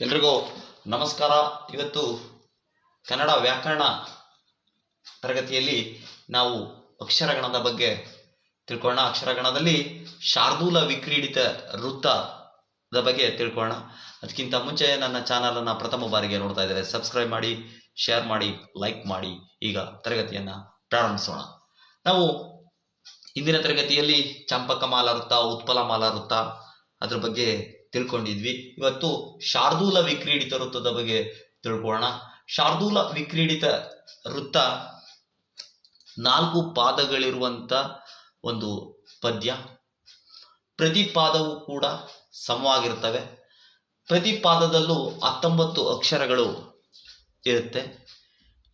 ಎಲ್ರಿಗೂ ನಮಸ್ಕಾರ. ಇವತ್ತು ಕನ್ನಡ ವ್ಯಾಕರಣ ತರಗತಿಯಲ್ಲಿ ನಾವು ಅಕ್ಷರಗಣದ ಬಗ್ಗೆ ತಿಳ್ಕೊಳ್ಳೋಣ. ಅಕ್ಷರಗಣದಲ್ಲಿ ಶಾರ್ದೂಲ ವಿಕ್ರೀಡಿತ ವೃತ್ತದ ಬಗ್ಗೆ ತಿಳ್ಕೊಳ್ಳೋಣ. ಅದಕ್ಕಿಂತ ಮುಂಚೆ ನನ್ನ ಚಾನಲನ್ನು ಪ್ರಥಮ ಬಾರಿಗೆ ನೋಡ್ತಾ ಇದ್ದಾರೆ ಸಬ್ಸ್ಕ್ರೈಬ್ ಮಾಡಿ ಶೇರ್ ಮಾಡಿ ಲೈಕ್ ಮಾಡಿ. ಈಗ ತರಗತಿಯನ್ನು ಪ್ರಾರಂಭಿಸೋಣ. ನಾವು ಇಂದಿನ ತರಗತಿಯಲ್ಲಿ ಚಂಪಕಮಾಲ ವೃತ್ತ, ಉತ್ಪಲಮಾಲ ವೃತ್ತ ಅದ್ರ ಬಗ್ಗೆ ತಿಳ್ಕೊಂಡಿದ್ವಿ. ಇವತ್ತು ಶಾರ್ದೂಲ ವಿಕ್ರೀಡಿತ ವೃತ್ತದ ಬಗ್ಗೆ ತಿಳ್ಕೊಳ್ಳೋಣ. ಶಾರ್ದೂಲ ವಿಕ್ರೀಡಿತ ವೃತ್ತ ನಾಲ್ಕು ಪಾದಗಳಿರುವಂತ ಒಂದು ಪದ್ಯ. ಪ್ರತಿ ಪಾದವು ಕೂಡ ಸಮವಾಗಿರ್ತವೆ. ಪ್ರತಿ ಪಾದದಲ್ಲೂ ಹತ್ತೊಂಬತ್ತು ಅಕ್ಷರಗಳು ಇರುತ್ತೆ.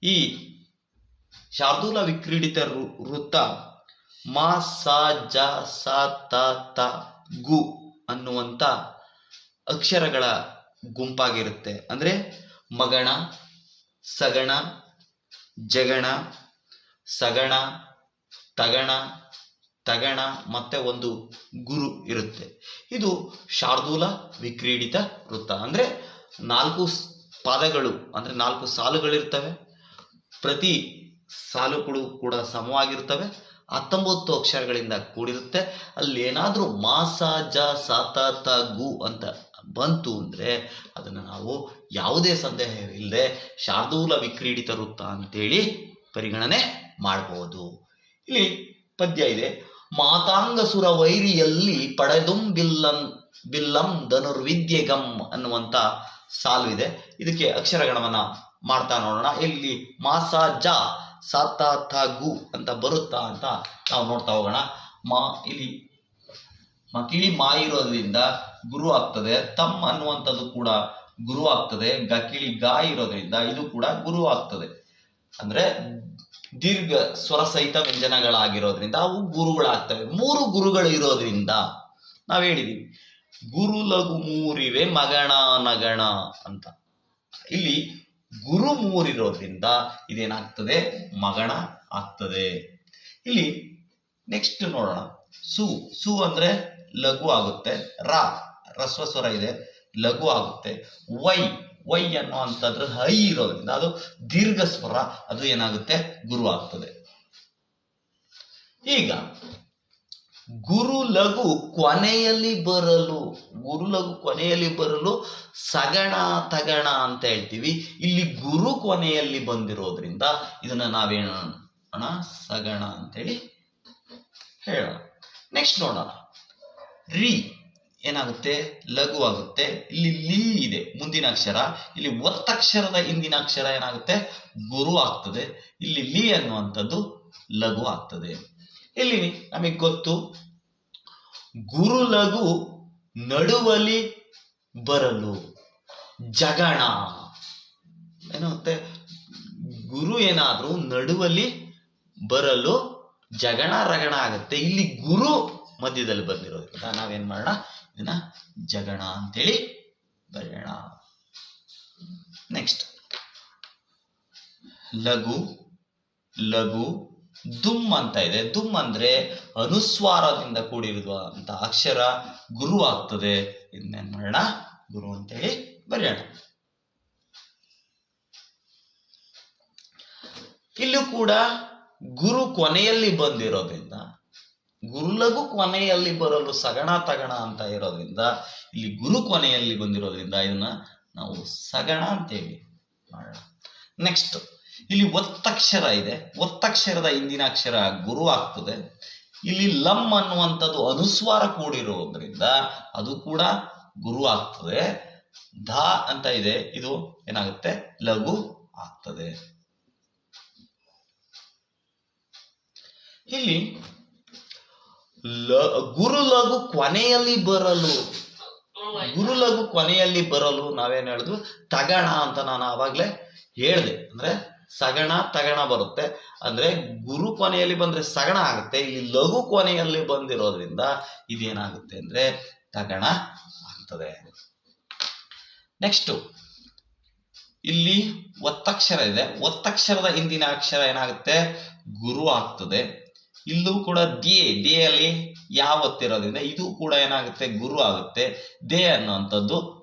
ಈ ಶಾರ್ದೂಲ ವಿಕ್ರೀಡಿತ ವೃತ್ತ ಮಾ, ಸ, ಜ, ಸ, ತ ತ, ಗು ಅನ್ನುವಂಥ ಅಕ್ಷರಗಳ ಗುಂಪಾಗಿರುತ್ತೆ. ಅಂದರೆ ಮಗಣ, ಸಗಣ, ಜಗಣ, ಸಗಣ, ತಗಣ ತಗಣ ಮತ್ತೆ ಒಂದು ಗುರು ಇರುತ್ತೆ. ಇದು ಶಾರ್ದೂಲ ವಿಕ್ರೀಡಿತ ವೃತ್ತ. ಅಂದರೆ ನಾಲ್ಕು ಪಾದಗಳು, ಅಂದರೆ ನಾಲ್ಕು ಸಾಲುಗಳಿರ್ತವೆ. ಪ್ರತಿ ಸಾಲುಗಳು ಕೂಡ ಸಮವಾಗಿರ್ತವೆ. ಹತ್ತೊಂಬತ್ತು ಅಕ್ಷರಗಳಿಂದ ಕೂಡಿರುತ್ತೆ. ಅಲ್ಲಿ ಏನಾದರೂ ಮಾಸ, ಜ ಸಾತ ತ, ಗು ಅಂತ ಬಂತು ಅಂದರೆ ಅದನ್ನು ನಾವು ಯಾವುದೇ ಸಂದೇಹ ಇಲ್ಲದೆ ಶಾರ್ದೂಲ ವಿಕ್ರೀಡಿತ ವೃತ್ತ ಅಂತೇಳಿ ಪರಿಗಣನೆ ಮಾಡಬಹುದು ಇಲ್ಲಿ ಪದ್ಯ ಇದೆ. ಮಾತಾಂಗಸುರ ವೈರಿಯಲ್ಲಿ ಪಡೆದುಂ ಬಿಲ್ಲಂ ಬಿಲ್ಲಂ ಧನುರ್ವಿದ್ಯೆಗಂ ಅನ್ನುವಂಥ ಸಾಲು ಇದೆ ಇದಕ್ಕೆ ಅಕ್ಷರಗಣವನ್ನು ಮಾಡ್ತಾ ನೋಡೋಣ. ಇಲ್ಲಿ ಮಾಸ ಜ ಸಾತ ಗು ಅಂತ ಬರುತ್ತಾ ಅಂತ ನಾವು ನೋಡ್ತಾ ಹೋಗೋಣ. ಮಾ, ಇಲ್ಲಿ ಮಕಿಳಿ ಮಾ ಇರೋದ್ರಿಂದ ಗುರು ಆಗ್ತದೆ ತಮ್ ಅನ್ನುವಂಥದ್ದು ಕೂಡ ಗುರು ಆಗ್ತದೆ, ಗಕಿಳಿ ಗಾ ಇರೋದ್ರಿಂದ ಇದು ಕೂಡ ಗುರು ಆಗ್ತದೆ. ಅಂದ್ರೆ ದೀರ್ಘ ಸ್ವರ ಸಹಿತ ವ್ಯಂಜನಗಳಾಗಿರೋದ್ರಿಂದ ಅವು ಗುರುಗಳಾಗ್ತವೆ. ಮೂರು ಗುರುಗಳು ಇರೋದ್ರಿಂದ ನಾವ್ ಹೇಳಿದೀವಿ, ಗುರು ಲಘು ಮೂರಿವೆ ಮಗಣ ನಗಣ ಅಂತ. ಇಲ್ಲಿ ಗುರು ಮೂರಿರೋದ್ರಿಂದ ಇದೇನಾಗ್ತದೆ? ಮಗಣ ಆಗ್ತದೆ. ಇಲ್ಲಿ ನೆಕ್ಸ್ಟ್ ನೋಡೋಣ. ಸು ಸು ಅಂದ್ರೆ ಲಘು ಆಗುತ್ತೆ, ರ. ರಸ್ವ ಸ್ವರ ಇದೆ, ಲಘು ಆಗುತ್ತೆ. ವೈ ವೈ ಅನ್ನುವಂಥದ್ರ ಹೈ ಇರೋದ್ರಿಂದ ಅದು ದೀರ್ಘ ಸ್ವರ ಅದು ಏನಾಗುತ್ತೆ? ಗುರು ಆಗ್ತದೆ. ಈಗ, ಗುರು ಲಘು ಕೊನೆಯಲ್ಲಿ ಬರಲು, ಗುರು ಲಘು ಕೊನೆಯಲ್ಲಿ ಬರಲು ಸಗಣ ತಗಣ ಅಂತ ಹೇಳ್ತೀವಿ. ಇಲ್ಲಿ ಗುರು ಕೊನೆಯಲ್ಲಿ ಬಂದಿರೋದ್ರಿಂದ ಇದನ್ನ ನಾವೇನೋಣ ಸಗಣ ಅಂತೇಳಿ ಹೇಳೋಣ. ನೆಕ್ಸ್ಟ್ ನೋಡೋಣ. ರಿ. ಏನಾಗುತ್ತೆ? ಲಘು ಆಗುತ್ತೆ ಇಲ್ಲಿ ಲಿ ಇದೆ. ಮುಂದಿನ ಅಕ್ಷರ. ಇಲ್ಲಿ ಒತ್ತಕ್ಷರದ ಹಿಂದಿನ ಅಕ್ಷರ ಏನಾಗುತ್ತೆ? ಗುರು ಆಗ್ತದೆ. ಇಲ್ಲಿ ಲಿ ಅನ್ನುವಂಥದ್ದು ಲಘು ಆಗ್ತದೆ. ಇಲ್ಲಿ ನಮಗೆ ಗೊತ್ತು. ಗುರು ಲಘು ನಡುವಲಿ ಬರಲು. ಜಗಣ. ಏನಾಗುತ್ತೆ? ಗುರು ಏನಾದರೂ ನಡುವಲಿ ಬರಲು ಜಗಣ ರಗಣ ಆಗುತ್ತೆ. ಇಲ್ಲಿ ಗುರು ಮಧ್ಯದಲ್ಲಿ ಬಂದಿರೋದ್ರಿಂದ ನಾವೇನ್ ಮಾಡೋಣ? ಇದನ್ನ ಜಗಣ ಅಂತೇಳಿ ಬರೆಯೋಣ. ನೆಕ್ಸ್ಟ್ ಲಘು ಲಘು, ದುಮ್ ಅಂತ ಇದೆ. ದುಮ್ ಅಂದ್ರೆ ಅನುಸ್ವಾರದಿಂದ ಕೂಡಿರುವಂತ ಅಕ್ಷರ ಗುರು ಆಗ್ತದೆ. ಇದನ್ನೇನ್ ಮಾಡೋಣ? ಗುರು ಅಂತೇಳಿ ಬರೆಯೋಣ. ಇಲ್ಲೂ ಕೂಡ ಗುರು ಕೊನೆಯಲ್ಲಿ ಬಂದಿರೋದ್ರಿಂದ ಗುರುಲಗು ಕೊನೆಯಲ್ಲಿ ಬರಲು ಸಗಣ ತಗಣ ಅಂತ ಇರೋದ್ರಿಂದ, ಇಲ್ಲಿ ಗುರು ಕೊನೆಯಲ್ಲಿ ಬಂದಿರೋದ್ರಿಂದ ಇದನ್ನ ನಾವು ಸಗಣ ಅಂತೇಳಿ ನೆಕ್ಸ್ಟ್ ಇಲ್ಲಿ ಒತ್ತಕ್ಷರ ಇದೆ. ಒತ್ತಕ್ಷರದ ಹಿಂದಿನ ಅಕ್ಷರ ಗುರು ಆಗ್ತದೆ. ಇಲ್ಲಿ ಲಂ ಅನ್ನುವಂಥದ್ದು ಅನುಸ್ವಾರ ಕೂಡಿರೋದ್ರಿಂದ ಅದು ಕೂಡ ಗುರು ಆಗ್ತದೆ. ಧ ಅಂತ ಇದೆ. ಇದು ಏನಾಗುತ್ತೆ? ಲಘು ಆಗ್ತದೆ. ಇಲ್ಲಿ ಗುರು ಲಘು ಕೊನೆಯಲ್ಲಿ ಬರಲು. ಗುರು ಲಘು ಕೊನೆಯಲ್ಲಿ ಬರಲು ನಾವೇನ್ ಹೇಳಿದ್ವು? ತಗಣ ಅಂತ ನಾನು ಆವಾಗ್ಲೇ ಹೇಳಿದೆ. ಅಂದ್ರೆ ಸಗಣ, ತಗಣ ಬರುತ್ತೆ. ಅಂದ್ರೆ ಗುರು ಕೊನೆಯಲ್ಲಿ ಬಂದ್ರೆ ಸಗಣ ಆಗುತ್ತೆ. ಈ ಲಘು ಕೊನೆಯಲ್ಲಿ ಬಂದಿರೋದ್ರಿಂದ ಇದೇನಾಗುತ್ತೆ ಅಂದ್ರೆ ತಗಣ ಆಗ್ತದೆ. ನೆಕ್ಸ್ಟ್, ಇಲ್ಲಿ ಒತ್ತಕ್ಷರ ಇದೆ. ಒತ್ತಕ್ಷರದ ಹಿಂದಿನ ಅಕ್ಷರ ಏನಾಗುತ್ತೆ? ಗುರು ಆಗ್ತದೆ. ಇಲ್ಲೂ ಕೂಡ ದೇ ದೇಯಲ್ಲಿ ಯಾವ ಒತ್ತಿರೋದ್ರಿಂದ ಇದು ಕೂಡ ಏನಾಗುತ್ತೆ? ಗುರು ಆಗುತ್ತೆ. ದೇ ಅನ್ನುವಂಥದ್ದು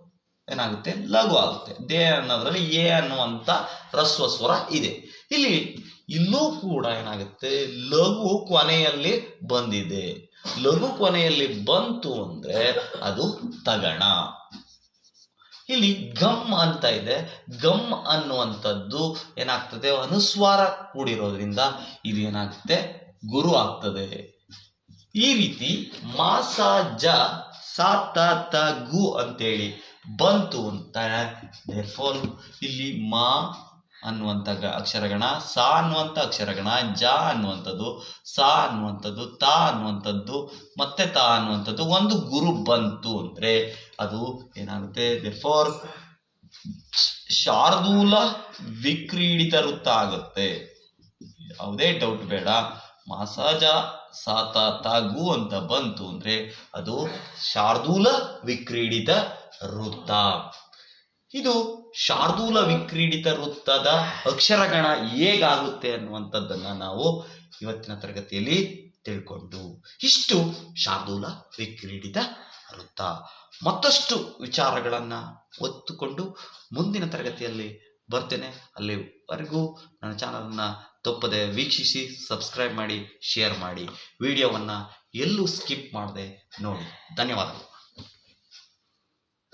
ಏನಾಗುತ್ತೆ? ಲಘು ಆಗುತ್ತೆ. ದೇ ಅನ್ನೋದ್ರಲ್ಲಿ ಎ ಅನ್ನುವಂತ ರಸ್ವ ಸ್ವರ ಇದೆ. ಇಲ್ಲಿ ಇಲ್ಲೂ ಕೂಡ ಏನಾಗುತ್ತೆ? ಲಘು ಕೊನೆಯಲ್ಲಿ ಬಂದಿದೆ. ಲಘು ಕೊನೆಯಲ್ಲಿ ಬಂತು ಅಂದ್ರೆ ಅದು ತಗಣ. ಇಲ್ಲಿ ಗಮ್ ಅಂತ ಇದೆ. ಗಮ್ ಅನ್ನುವಂಥದ್ದು ಏನಾಗ್ತದೆ? ಅನುಸ್ವಾರ ಕೂಡಿರೋದ್ರಿಂದ ಇದು ಏನಾಗುತ್ತೆ? ಗುರು ಆಗ್ತದೆ. ಈ ರೀತಿ ಮಾಸ ಜ ಸಾ ತ ತ ಗು ಅಂತೇಳಿ ಬಂತು ಅಂತ. ದೇರ್ಫೋರ್ ಇಲ್ಲಿ ಮಾ ಅನ್ನುವಂಥ ಅಕ್ಷರಗಣ, ಸಾ ಅನ್ನುವಂಥ ಅಕ್ಷರಗಣ, ಜ ಅನ್ನುವಂಥದ್ದು, ಸಾ ಅನ್ನುವಂಥದ್ದು, ತಾ ಅನ್ನುವಂಥದ್ದು, ಮತ್ತೆ ತಾ ಅನ್ನುವಂಥದ್ದು ಒಂದು ಗುರು ಬಂತು ಅಂದ್ರೆ ಅದು ಏನಾಗುತ್ತೆ? ಫೋರ್ ಶಾರ್ದೂಲ ವಿಕ್ರೀಡಿತ ವೃತ್ತ ಆಗುತ್ತೆ. ಯಾವುದೇ ಡೌಟ್ ಬೇಡ. ಮಾಸಾಜ ಸಾತ ತಾಗು ಅಂತ ಬಂತು ಅಂದ್ರೆ ಅದು ಶಾರ್ದೂಲ ವಿಕ್ರೀಡಿತ ವೃತ್ತ. ಇದು ಶಾರ್ದೂಲ ವಿಕ್ರೀಡಿತ ವೃತ್ತದ ಅಕ್ಷರಗಣ ಹೇಗಾಗುತ್ತೆ ಅನ್ನುವಂಥದ್ದನ್ನ ನಾವು ಇವತ್ತಿನ ತರಗತಿಯಲ್ಲಿ ತಿಳ್ಕೊಂಡು. ಇಷ್ಟು ಶಾರ್ದೂಲ ವಿಕ್ರೀಡಿತ ವೃತ್ತ. ಮತ್ತಷ್ಟು ವಿಚಾರಗಳನ್ನ ಒತ್ತುಕೊಂಡು ಮುಂದಿನ ತರಗತಿಯಲ್ಲಿ ಬರ್ತೇನೆ. ಅಲ್ಲಿವರೆಗೂ ನನ್ನ ಚಾನಲನ್ನು ತಪ್ಪದೆ ವೀಕ್ಷಿಸಿ, ಸಬ್ಸ್ಕ್ರೈಬ್ ಮಾಡಿ, ಶೇರ್ ಮಾಡಿ. ವಿಡಿಯೋವನ್ನು ಎಲ್ಲೂ ಸ್ಕಿಪ್ ಮಾಡದೆ ನೋಡಿ. ಧನ್ಯವಾದಗಳು.